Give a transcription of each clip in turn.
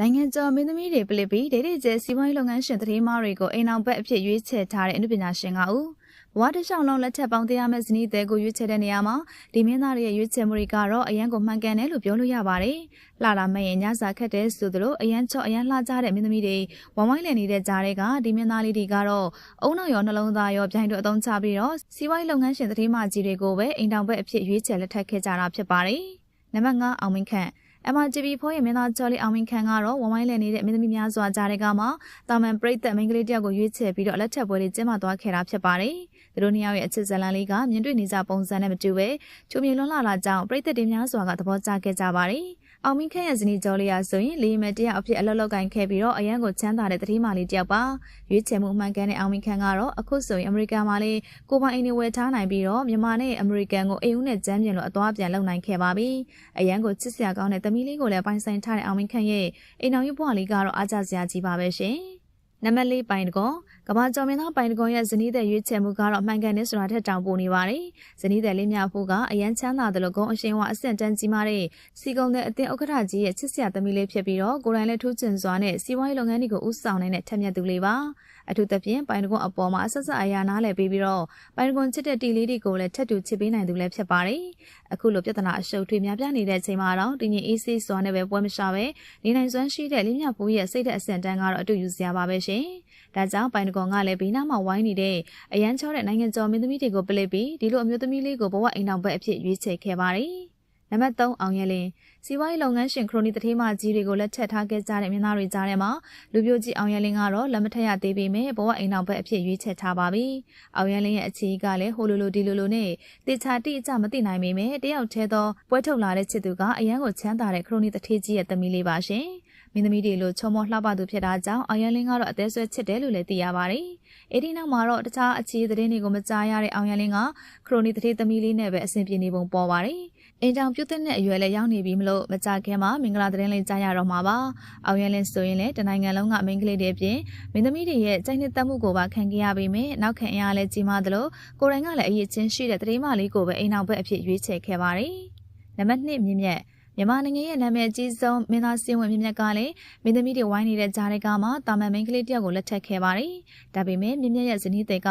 နိုင်ငံကျော်မင်းသမီးတွေပလစ်ပြီးဒေဒီကျဲစီးပွားရေးလုပ်ငန်းရှင်သတင်းမားတွေကိုအိမ်အောင်ဘက်အဖြစ်ရွေးချယ်ထားတဲ့အမှုပညာရှင်ကဦးဘဝတစ်လျှောက်လုံးလက်ထက်ပေါင်းတရားမဲ့ဇနီးတဲ့ကိုရွေးချယ်တဲ့နေရာမှာဒီမင်းသားတွေရဲ့ရွေးချယ်မှုတွေကတော့အရန်ကိုမှန်ကန်တယ်လို့ပြောလို့ရပါတယ်။လှလာမဲ့ရင်ညစာခက်တဲ့ဆိုသလိုအရန်ချော့အရန်လှကြတဲ့မင်းသမီးတွေဝမ်ဝိုင်းလည်နေတဲ့ကြားတွေကဒီမင်းသားလေးတွေကတော့အုံနောက်ရောနှလုံးသားရောပြိုင်တို့အသုံးချပြီးတော့စီးပွားရေးလုပ်ငန်းရှင်သတင်းမားကြီးတွေကိုပဲအိမ်တောင်ဘက်အဖြစ်ရွေးချယ်လက်ထပ်ခဲ့ကြတာဖြစ်ပါတယ်။နံပါတ်5အောင်မင်းခန့် MRTV ဖိုးရဲ့မင်းသားကျော်လေးအောင်မင်းခန့်ကတော့ဝမ်ဝိုင်းလည်နေတဲ့မင်းသမီးများစွာကြားတဲ့ကမှာတာမန်ပရိသတ်မင်းကလေးတယောက်ကိုရွေးချယ်ပြီးတော့အလက်ထက်ပွဲလေးကျင်းပသွားခဲ့တာဖြစ်ပါတယ်။သူတို့နှစ်ယောက်ရဲ့အချစ်ဇလန်လေးကမြင်တွေ့နေကြပုံစံနဲ့မတူပဲချုံမြလွန်းလာလာကြောင်းပရိသတ်တွေများစွာကသဘောကျခဲ့ကြပါတယ်။ အောင်မင်းခန့်ရဲ့ဇနီးကျော်လေးရဆိုရင်လေးမဲတယောက်အဖြစ်အလုပ်လုပ်ကင်ခဲ့ပြီးတော့အရန်ကိုချမ်းသာတဲ့တတိမာလေးတယောက်ပါ။ရွေးချယ်မှုအမှန်ကန်တဲ့အောင်မင်းခန့်ကတော့အခုဆိုရင်အမေရိကန်မှာလေးကိုပိုင်အိမ်တွေဝယ်ထားနိုင်ပြီးတော့မြန်မာနဲ့အမေရိကန်ကိုအိမ်ဦးနဲ့ကျမ်းပြင်လို့အသွားပြန်လုပ်နိုင်ခဲ့ပါပြီ။အရန်ကိုချစ်စရာကောင်းတဲ့သမီးလေးကိုလည်းပိုင်ဆိုင်ထားတဲ့အောင်မင်းခန့်ရဲ့အိမ်တော်ရေးဘဝလေးကတော့အားကျစရာကြီးပါပဲရှင်။ နံပါတ်၄ပိုင်တကောကဘာကျော်မင်းသားပိုင်တကောရဲ့ဇနီးတဲ့ရွေးချယ်မှုကတော့မှန်ကန်တဲ့ဆိုတာထက်တောင်ပိုနေပါတယ်။ဇနီးတဲ့လေးမြဖို့ကအရန်ချမ်းသာတယ်လို့ဂုံအရှင်ဝအဆင့်တန်းကြီးမားတဲ့စီကုံတဲ့အသင်းဥက္ကဋ္ဌကြီးရဲ့ချစ်စရာသမီးလေးဖြစ်ပြီးတော့ကိုယ်တိုင်လည်းထူးချွန်စွာနဲ့စီးပွားရေးလုပ်ငန်းတွေကိုဦးဆောင်နေတဲ့ထက်မြက်သူလေးပါ။ အထူးသဖြင့်ပိုင်တကွန်အပေါ်မှာအဆက်ဆက်အရာနားလည်ပြီးပြီးတော့ပိုင်တကွန်ချစ်တဲ့တီလေးတွေကိုလည်းထက်တူချစ်ပေးနိုင်သူလည်းဖြစ်ပါတယ်။အခုလိုပြဿနာအရှုပ်ထွေးများပြနေတဲ့အချိန်မှာတော့တင်းရင်အေးဆေးစွာနဲ့ပဲပွဲမရှာပဲနေနိုင်စွမ်းရှိတဲ့လေးမြဖို့ရဲ့စိတ်တဲ့အဆင့်တန်းကတော့အတူယူစရာပါပဲရှင်။ဒါကြောင့်ပိုင်တကွန်ကလည်းဘေးနားမှာဝိုင်းနေတဲ့အရန်ချောတဲ့နိုင်ငံကျော်မင်းသမီးတွေကိုပလစ်ပြီးဒီလိုအမျိုးသမီးလေးကိုဘဝအိမ်အောင်ဘက်အဖြစ်ရွေးချယ်ခဲ့ပါတယ်။ နံပါတ်3အောင်ရလင်းစီးပွားရေးလုပ်ငန်းရှင်ခရိုနီတထေးမကြီးတွေကိုလက်ထပ်ထားခဲ့ကြတဲ့မြင်းသားတွေကြားထဲမှာလူပြိုကြီးအောင်ရလင်းကတော့လက်မထက်ရသေးပေမဲ့ဘဝအိမ်အောင်ဘက်အဖြစ်ရွေးချယ်ထားပါပြီ။အောင်ရလင်းရဲ့အခြေကလည်းဟိုလိုလိုဒီလိုလိုနဲ့တေချာတိအကျမသိနိုင်ပေမဲ့တယောက်တည်းသောပွဲထုတ်လာတဲ့ချစ်သူကအရန်ကိုချမ်းသာတဲ့ခရိုနီတထေးကြီးရဲ့သမီးလေးပါရှင်။ မင်းသမီးတွေလိုချုံမောလှပသူဖြစ်တာကြောင့်အောင်ရလင်းကတော့အသေးဆွဲချစ်တယ်လို့လည်းသိရပါတယ်။အဲဒီနောက်မှာတော့တခြားအခြေသတင်းတွေကိုမကြားရတဲ့အောင်ရလင်းကခရိုနီတထေးသမီးလေးနဲ့ပဲအဆင်ပြေနေပုံပေါ်ပါတယ်။အင်တောင်ပြုတ်တဲ့အရွယ်လည်းရောက်နေပြီမလို့မကြခင်မှာမင်္ဂလာသတင်းလေးကြားရတော့မှာပါ။အောင်ရလင်းဆိုရင်လည်းတနိုင်ငံလုံးကမိန်းကလေးတွေအပြင်မင်းသမီးတွေရဲ့စိတ်နှစ်သက်မှုကိုပါခံခဲ့ရပေမဲ့နောက်ခံအရာလည်းကြီးမားသလိုကိုရိုင်းကလည်းအရေးချင်းရှိတဲ့တတိမလေးကိုပဲအိမ်အောင်ဘက်အဖြစ်ရွေးချယ်ခဲ့ပါတယ်။နံပါတ်2မြင့်မြတ် မြန်မာနိုင်ငံရဲ့နာမည်အကြီးဆုံးမင်းသားစင်းဝင်မြင့်မြတ်ကလည်းမင်းသမီးတွေဝိုင်းနေတဲ့ကြားတွေကမှတာမန်မိန်းကလေးတယောက်ကိုလက်ထပ်ခဲ့ပါတယ်။ဒါပေမဲ့မြင့်မြတ်ရဲ့ဇနီးတွေက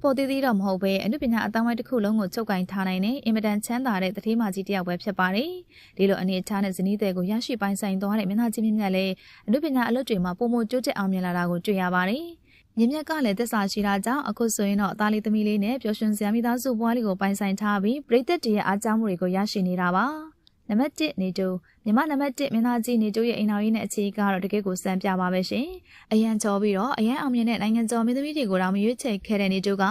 ပေါ်သေးသေးတော့မဟုတ်ပဲအနုပညာအတန်းဝိုင်းတစ်ခုလုံးကိုချုပ်ကင်ထားနိုင်တဲ့အင်မတန်ချမ်းသာတဲ့တထေးမကြီးတယောက်ပဲဖြစ်ပါတယ်။ဒီလိုအနေအထားနဲ့ဇနီးတွေကိုရရှိပိုင်ဆိုင်သွားတဲ့မင်းသားကြီးမြင့်မြတ်လည်းအနုပညာအလုပ်တွေမှာပုံမကျိုးကျအောင်မြင်လာတာကိုတွေ့ရပါတယ်။မြင့်မြတ်ကလည်းသက်စာရှိတာကြောင့်အခုဆိုရင်တော့အသားလေးသမီးလေးနဲ့ပျော်ရွှင်စရာမိသားစုဘွားလေးကိုပိုင်ဆိုင်ထားပြီးပြည်သက်တည်းရဲ့အားကြောင်းမှုတွေကိုရရှိနေတာပါ။ နံပါတ်1နေတူမြမနံပါတ်1မင်းသားကြီးနေတူရဲ့အိမ်တော်ရေးနဲ့အခြေကတော့တကယ်ကိုစံပြပါပဲရှင်။အရန်ချောပြီးတော့အရန်အောင်မြင်တဲ့နိုင်ငံကျော်မင်းသမီးတွေကိုတော့မရွေးချယ်ခဲ့တဲ့နေတူက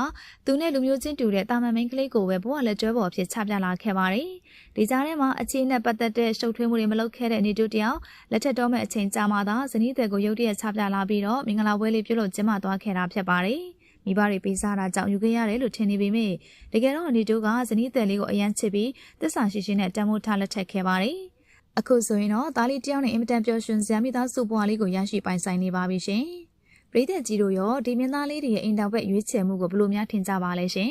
သူနဲ့လူမျိုးချင်းတူတဲ့တာမန်မိန်းကလေးကိုပဲဘဝလက်ကျွဲပေါ်ဖြစ်ချပြလာခဲ့ပါတယ်။ဒီကြားထဲမှာအခြေနဲ့ပတ်သက်တဲ့ရှုပ်ထွေးမှုတွေမလုပ်ခဲ့တဲ့နေတူတယောက်လက်ထက်တော်မဲ့အချိန်ကြာမှသာဇနီးတဲ့ကိုရုတ်တရက်ချပြလာပြီးတော့မင်္ဂလာပွဲလေးပြုလုပ်ကျင်းပသွားခဲ့တာဖြစ်ပါတယ်။ မိဘတွေပေးစားတာကြောင့်ယူခဲ့ရတယ်လို့ထင်နေပေမဲ့တကယ်တော့အနေတို့ကဇနီးတဲ့လေးကိုအရန်ချစ်ပြီးသစ္စာရှိရှိနဲ့တန်ဖိုးထားလက်ထပ်ခဲ့ပါတယ်။အခုဆိုရင်တော့သားလေးတယောက်နဲ့အင်မတန်ပျော်ရွှင်စရာမိသားစုဘဝလေးကိုရရှိပိုင်ဆိုင်နေပါပြီရှင်။ပရိသတ်ကြီးတို့ရောဒီမင်းသားလေးတွေရဲ့အိမ်တောင်ဘက်ရွေးချယ်မှုကိုဘယ်လိုများထင်ကြပါလဲရှင်